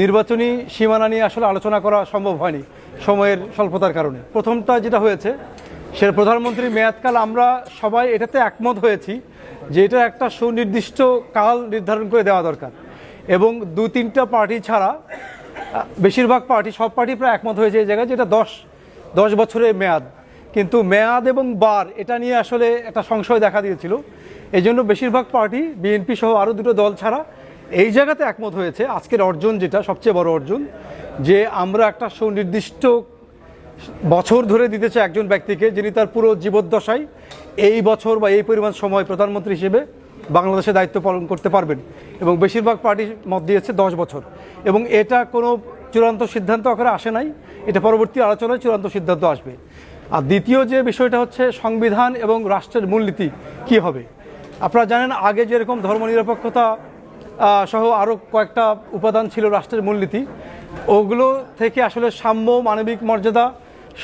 নির্বাচনী সীমানা নিয়ে আসলে আলোচনা করা সম্ভব হয়নি সময়ের স্বল্পতার কারণে। প্রথমটা যেটা হয়েছে, সে প্রধানমন্ত্রীর মেয়াদকাল আমরা সবাই এটাতে একমত হয়েছি যে এটা একটা সুনির্দিষ্ট কাল নির্ধারণ করে দেওয়া দরকার এবং দু, তিনটা পার্টি ছাড়া, বেশিরভাগ পার্টি, সব পার্টি প্রায় একমত হয়েছে এই জায়গায় যেটা দশ দশ বছরের মেয়াদ। কিন্তু মেয়াদ এবং বার, এটা নিয়ে আসলে একটা সংশয় দেখা দিয়েছিল। এই জন্য বেশিরভাগ পার্টি, বিএনপি সহ আরও দুটো দল ছাড়া এই জায়গাতে একমত হয়েছে। আজকের অর্জন যেটা, সবচেয়ে বড় অর্জন, যে আমরা একটা সুনির্দিষ্ট বছর ধরে দিতে চাই একজন ব্যক্তিকে, যিনি তার পুরো জীবদ্দশায় এই বছর বা এই পরিমাণ সময় প্রধানমন্ত্রী হিসেবে বাংলাদেশে দায়িত্ব পালন করতে পারবেন এবং বেশিরভাগ পার্টি মত দিয়েছে দশ বছর। এবং এটা কোনো চূড়ান্ত সিদ্ধান্ত আকারে আসে নাই, এটা পরবর্তী আলোচনায় চূড়ান্ত সিদ্ধান্ত আসবে। আর দ্বিতীয় যে বিষয়টা হচ্ছে সংবিধান এবং রাষ্ট্রের মূলনীতি কি হবে? আপনারা জানেন, আগে যেরকম ধর্মনিরপেক্ষতা সহ আরও কয়েকটা উপাদান ছিল রাষ্ট্রের মূলনীতি। ওগুলো থেকে আসলে সাম্য, মানবিক মর্যাদা,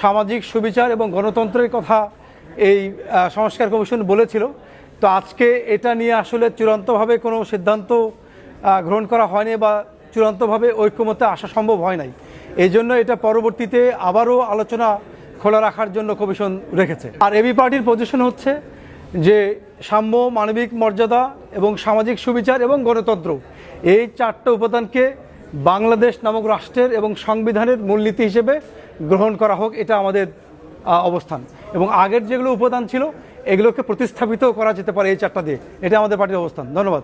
সামাজিক সুবিচার এবং গণতন্ত্রের কথা এই সংস্কার কমিশন বলেছিল। তো আজকে এটা নিয়ে আসলে চূড়ান্তভাবে কোনো সিদ্ধান্ত গ্রহণ করা হয়নি বা চূড়ান্তভাবে ঐক্যমতে আসা সম্ভব হয় নাই। এই জন্য এটা পরবর্তীতে আবারও আলোচনা খোলা রাখার জন্য কমিশন রেখেছে। আর এবি পার্টির পজিশন হচ্ছে যে সাম্য, মানবিক মর্যাদা এবং সামাজিক সুবিচার এবং গণতন্ত্র। এই চারটা উপাদানকে বাংলাদেশ নামক রাষ্ট্রের এবং সংবিধানের মূলনীতি হিসেবে গ্রহণ করা হোক, এটা আমাদের অবস্থান। এবং আগের যেগুলো উপাদান ছিল, এগুলোকে প্রতিস্থাপিত করা যেতে পারে এই চারটা দিয়ে। এটা আমাদের পার্টির অবস্থান। ধন্যবাদ।